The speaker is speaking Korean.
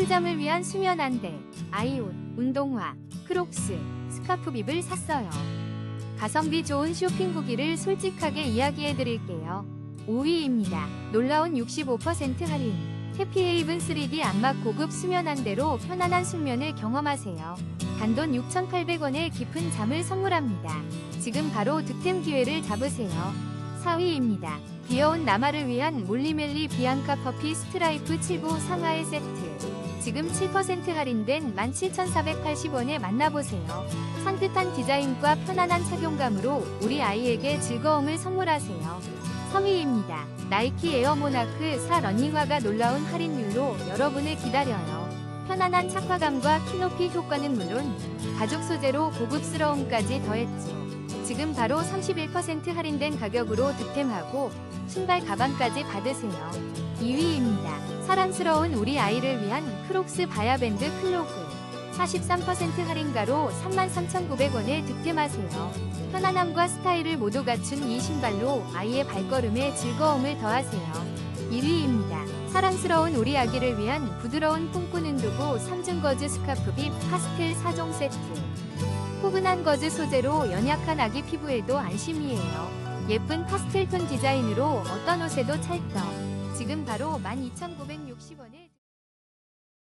꿀잠을 위한 수면 안대, 아이옷, 운동화, 크록스, 스카프빕을 샀어요. 가성비 좋은 쇼핑 후기를 솔직하게 이야기해 드릴게요. 5위입니다. 놀라운 65% 할인. 해피헤이븐 3D 안막 고급 수면 안대로 편안한 숙면을 경험하세요. 단돈 6,800원의 깊은 잠을 선물합니다. 지금 바로 득템 기회를 잡으세요. 4위입니다. 귀여운 나마를 위한 몰리멜리 비앙카 퍼피 스트라이프 7부 상하의 세트. 지금 7% 할인된 17,480원에 만나보세요. 산뜻한 디자인과 편안한 착용감으로 우리 아이에게 즐거움을 선물하세요. 3위입니다. 나이키 에어 모나크 4 러닝화가 놀라운 할인율로 여러분을 기다려요. 편안한 착화감과 키높이 효과는 물론 가죽 소재로 고급스러움까지 더했죠. 지금 바로 31% 할인된 가격으로 득템하고 신발 가방까지 받으세요. 2위입니다. 사랑스러운 우리 아이를 위한 크록스 바야밴드 클로그 43% 할인가로 33,900원에 득템하세요. 편안함과 스타일을 모두 갖춘 이 신발로 아이의 발걸음에 즐거움을 더하세요. 1위입니다. 사랑스러운 우리 아기를 위한 부드러운 꿈꾸는 두고 3중 거즈 스카프 빗 파스텔 4종 세트. 포근한 거즈 소재로 연약한 아기 피부에도 안심이에요. 예쁜 파스텔 톤 디자인으로 어떤 옷에도 찰떡. 지금 바로 12,960원을